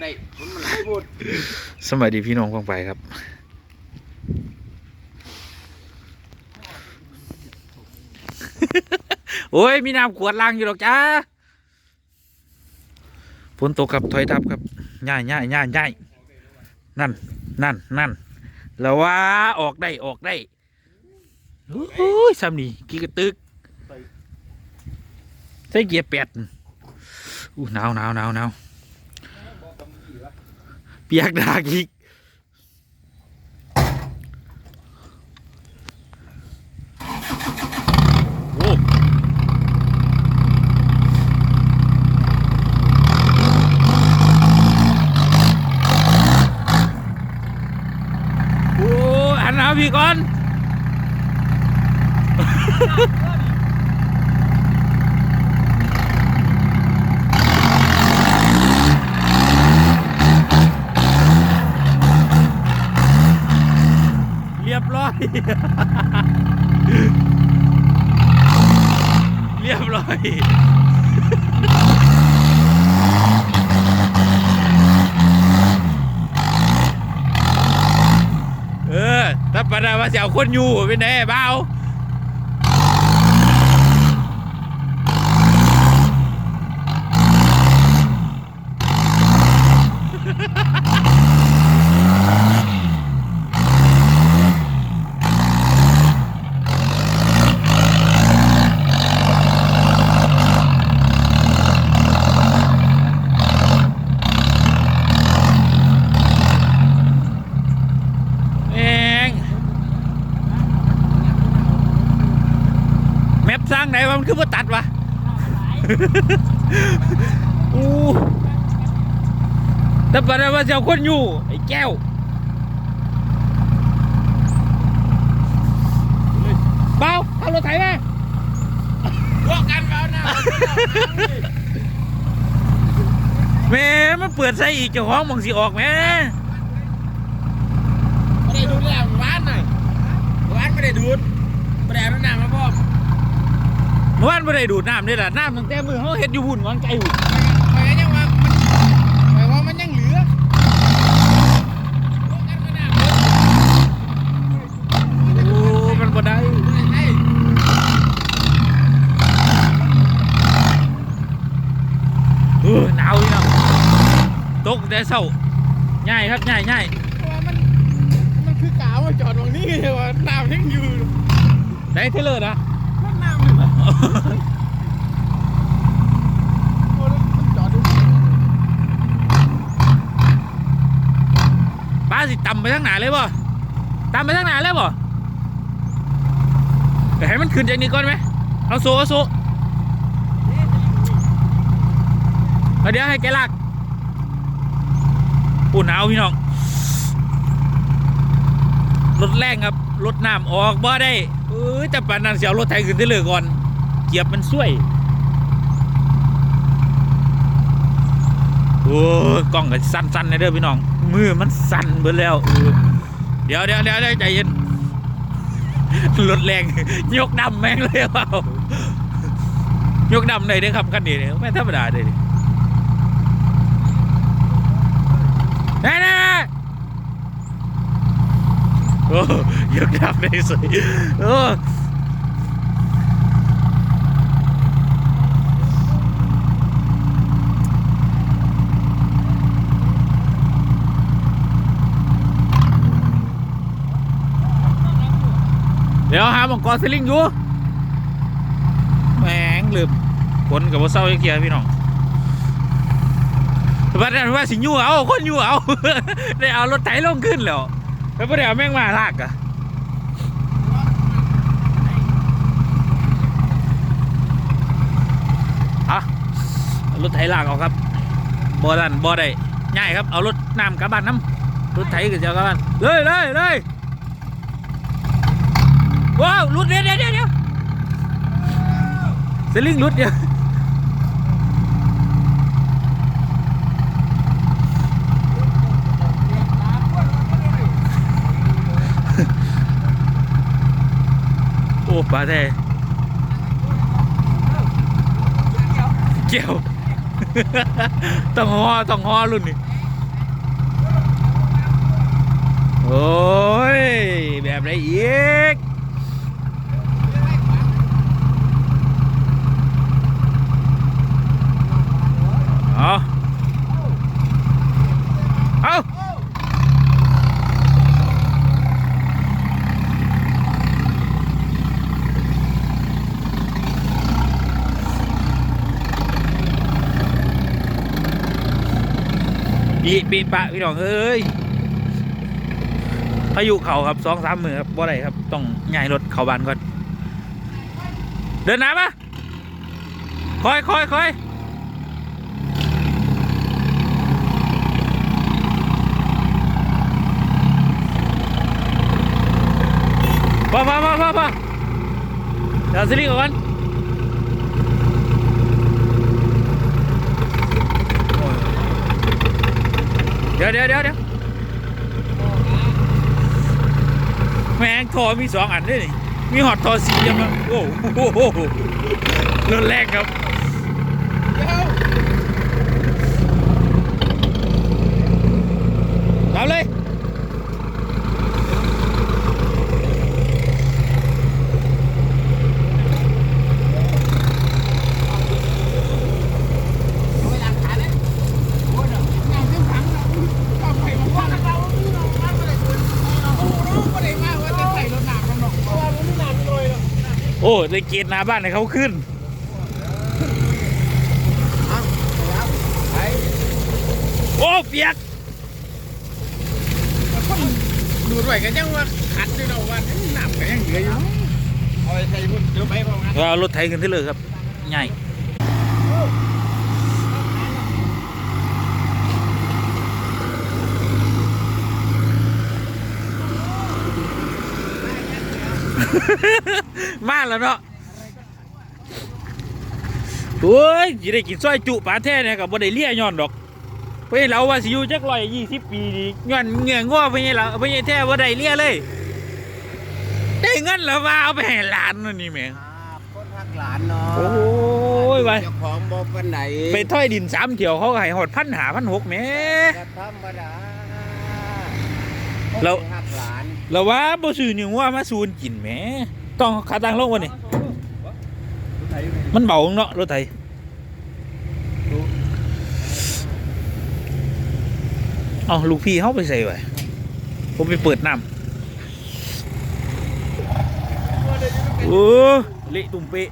ได้ผมมันไม่พูดสมัยดีพี่น้องฟังไปครับ โอ้ย มีน้ำขวดล้างอยู่หรอกจ้าฝนตกครับถอยทับครับง่ายง่ายง่ายง่ายนั่น นั่น นั่น แล้วว่าออกได้ออกได้โอ้ยซ้ำนี่กี่กระตึกใส่เกียร์แปดอู้หนาวหนาวหนาวหนาวเปียกดากอีกโอ้โอ้หันน้าพี่ก่อน บร้อย เรียบร้อยเออถ้าปนาว่าเสียวคนอยู่เป็นไงเบ้าเองแมปสร้างไหนวะมันคือว่าตัดวะ อู้แต่ปนาว่าจะเอาคนอยู่ ไอ้แก้วเบาเอารถไถมาบอกกันแล้วนะแหม่มันเปิดใส่อีกเจ้าของมองสิออกแหม่ไม่ได้ดูดแล้วร้านหน่อยร้านไม่ได้ดูดไม่ได้เอาน้ำมาพ่อ มเมื่อวานไม่ได้ดูดน้ำนี่แหละน้ำตั้งแต่มือเขาเฮ็ดอยู่หุ่นวางไกลหุ่นไปยังว่ามันไปว่ามันยังเหลือบอกกันมาน้ำเลยโอ้มันบ่ได้ให้เออหนาวอีกเนาะตกแต่เช้าง่ายครับง่ายง่ายว่ามันมันคือกาวมาจอดตรงนี้เลยว่าน้ำยังอยู่ได้เทเลอร์นะ ป้าสิต่ำไปทางไหนเลยบ่ต่ำไปทางไหนเลยบ่เดี๋ยวให้มันขึ้นจากนี้ก่อนไหมเอาโซเอาโซเอาเดี๋ยวให้แกลากปุ่นหนาวพี่น้องรถแรงครับรถน้ำออกบ่ได้เออแต่ปานนั้นเสียวรถไถขึ้นเทเลอก่อน กียบมันช่วยโอ้กล้องก็สั่นๆเลยเด้อพี่น้อง มือมันสั่นเบิดแล้วเดี๋ยวเดี๋ยวเดี๋ยวใจเย็นรถแรงยกดำแม่งเลยเปล่ายกดำเลยเด้อครับคันนี้เนี่ยไม่ธรรมดาเลยแน่แน่โอ้ยกดำเลยสวยโอ้เดี๋ยวหามัง กรสลิงอยู่แหมงลืมคนกับว่าเศร้าจังเกียพี่น้องว่าแต่ว่าสิยู่เอาคนยู่เอาได้เอารถไถลงขึ้นแล้วแล้วไม่ได้เอาแม่งมาลากอะเอาเอารถไถลากเอาครับบ่ดันบ่ได้ง่ายครับเอารถน้ำกับบ้านน้ำรถไถก็จะกลับบ้านเลยเลยเลย ว้าวรุดเดี๋ยวเดี๋ยวเดี๋ยวเดี๋ยวสลิงรุดเดี๋ยโอ้ปลาแท้เกี่ยวต้องฮอต้องฮอรุ่นนี้โอ้ย แบบไรอีก ปีปีปะพี่น้องเอ้ยพายุเขาครับสองสามมือครับบ่ได้ครับ ต้องย้ายรถเข้าบ้านก่อน เดินน้ำปะคอยคอยคอยพอพอพอพอพอเดี๋ยวสิริก่อน เดี๋ยวเดี๋ยวเดี๋ยวเดี๋ยวแมงทอมีสองอันด้วยนี่มีหอดทอสีเหลี่ยมอะโอ้โหรถแรกครับ เอาเลย เอาหลักฐานเลยโอ้ยงานเครื่องถังเราก็ไปมาว่าเราเราไม่ได้คืนเราไม่ได้มาว่าจะใส่รถหนักกันหรอกเพราะว่ามันไม่หนักเลยหรอก โอ้ได้เกียรติหน้าบ้านให้เขาขึ้นเอาครับไปโอ้เปียกคนดูด้วยกันยังว่าขัดด้วยเนาะว่าหนักกันยังเหลืออยู่เอาไปใส่พุ่นเดี๋ยวไปพร้อมกันเอารถไถขึ้นที่เลยครับใหญ่ มาแล้วเนาะโอ้ยจะได้กินซอยจุปลาแท้เนี่ยกับบ่ได้เลี้ยย้อนดอกเพื่อนเราว่าสิอยู่จักร้อยยี่สิบปีดีย้อนเงี้ยง้อเพื่อนเราเพื่อนแท้บ่ได้เลี้ยเลย ได้เงินแล้วว่าเอาไปให้หลานนั่นนี่แหม่งครับคนทักหลานเนาะโอ้ยไปเจ้าของบอกปันไหนไปถ้อยดินสามเที่ยวเขาก็ให้หอดพันหาพันหกแหม่ก็ธรรมดาแล้วคนทักหลาน แล้วว่าบ่ซื้อนี่ว่ามาซูนกินแหม่ต้องขาตังลงวะนี่มันเบาเนาะรถไถเอาลูกพี่เขาไปใส่ไว้ผมไปเปิดน้ำโอ้เละตุ่มเปะ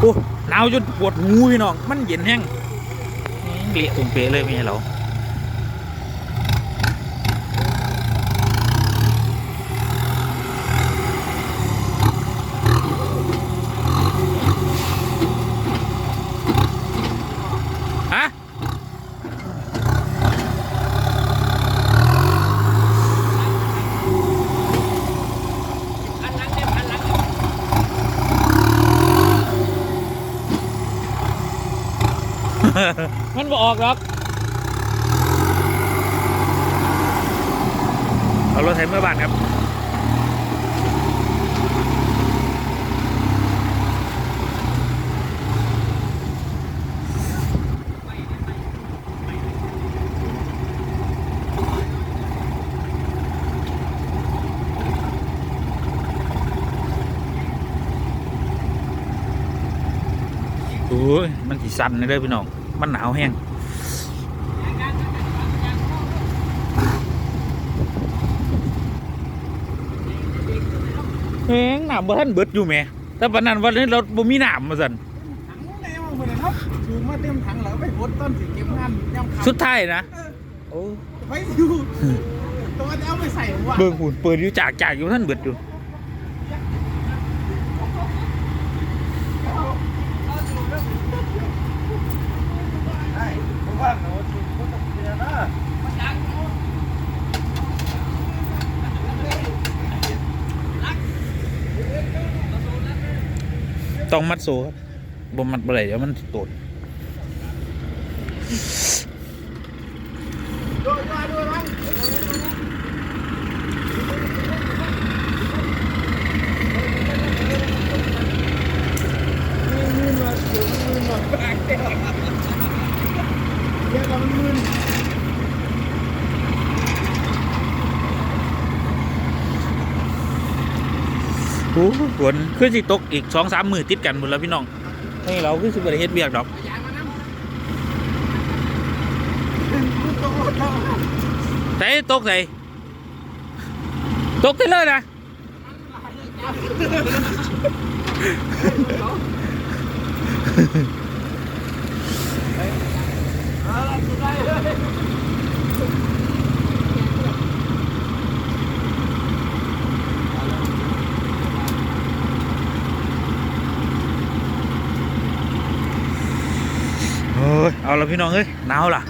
โอ้หนาวจนปวดหูพี่น้อง มันเย็นแห้งเละตุ่มเปะเลยไม่ใช่เหรอ ฮะ พันหลังเนี่ยพันหลัง มันบออกหรอกเอารถไถเมื่อบ้านครับโอ้ยมันสีสั่นเลยด้อพี่น้อง มันหนาวแห้งแห้งหนาวบ่ท่านเบิดอยู่แหม่แต่ปานนั้นวันนี้เราบ่มีหนามมาสั่นถังไหนมาเหมือนครับถือมาเต็มถังแล้วไปพดต้นสีเก็บงานย่ำสุดท้ายนะโอ้ไว้อยู่ตัวจะเอาไปใส่หัวเบิ่งหุ่นเปิดอยู่จากจากอยู่ท่านเบิดอยู่ ว่าโน้ตคุณต้องเสียนะต้องมัดโซ่ครับบ่มัดบ่ได้เดี๋ยวมันโตดดู อะเรามันมึนโอ้ฝนขึ้นสิตกอีกสองสามหมื่นติดกันหมดแล้วพี่น้องให้เราขึ้นสิบริเฮ็ดเบียกดอกใส่ตกใส่ตกไปเลยนะ โอ้ย เอาละพี่น้องเอ้ยหนาวล่ะ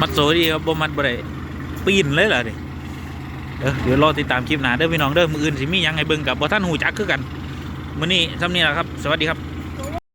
มัดโซดีครับบ่มัดบ่ได้ปีนเลยเหรอดิเดี๋ยวรอติดตามคลิปหน้าเด้อพี่น้องเด้อมืออื่นสิมียังไงเบิ่งกับบ่ท่านหูจักคือกัน มื้อนี้ซ้ำนี้ล่ะครับ สวัสดีครับ